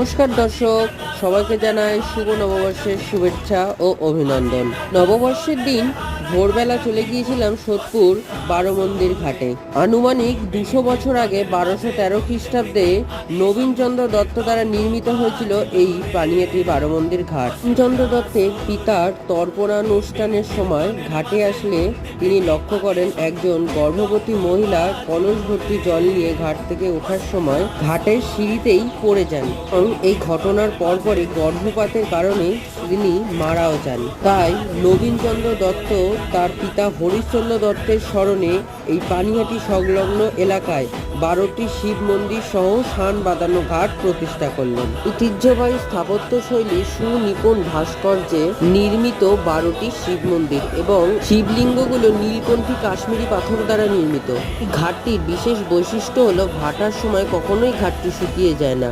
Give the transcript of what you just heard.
নমস্কার দর্শক সবাইকে জানাই শুভ নববর্ষের শুভেচ্ছা ও অভিনন্দন। নববর্ষের দিন ভোরবেলা চলে গিয়েছিলাম সোদপুর বারো মন্দির ঘাটে। আনুমানিক দুশো বছর আগে বারোশো তেরো খ্রিস্টাব্দে নবীনচন্দ্র দত্ত দ্বারা নির্মিত হয়েছিল এই পানিয়াটি বারো মন্দির ঘাট। নবীনচন্দ্র দত্তের পিতার তর্পণানুষ্ঠানের সময় ঘাটে আসলে তিনি লক্ষ্য করেন একজন গর্ভবতী মহিলা কলস ভর্তি জল নিয়ে ঘাট থেকে ওঠার সময় ঘাটের সিঁড়িতেই পড়ে যান এবং এই ঘটনার পরপরই গর্ভপাতের কারণে তিনি মারাও যান। তাই নবীনচন্দ্র দত্ত তার পিতা হরিশ্চন্দ্র দত্তের স্মরণে এই পানিহাটি সংলগ্ন এলাকায় বারোটি শিব মন্দির সহ শান বাঁধানো ঘাট প্রতিষ্ঠা করলেন। ঐতিহ্যবাহী স্থাপত্য শৈলী সুনিপুণ ভাস্কর্যে নির্মিত বারোটি শিব মন্দির এবং শিবলিঙ্গগুলো নীলকণ্ঠী কাশ্মীরি পাথর দ্বারা নির্মিত। ঘাটটির বিশেষ বৈশিষ্ট্য হলো ভাটার সময় কখনোই ঘাটটি শুকিয়ে যায় না।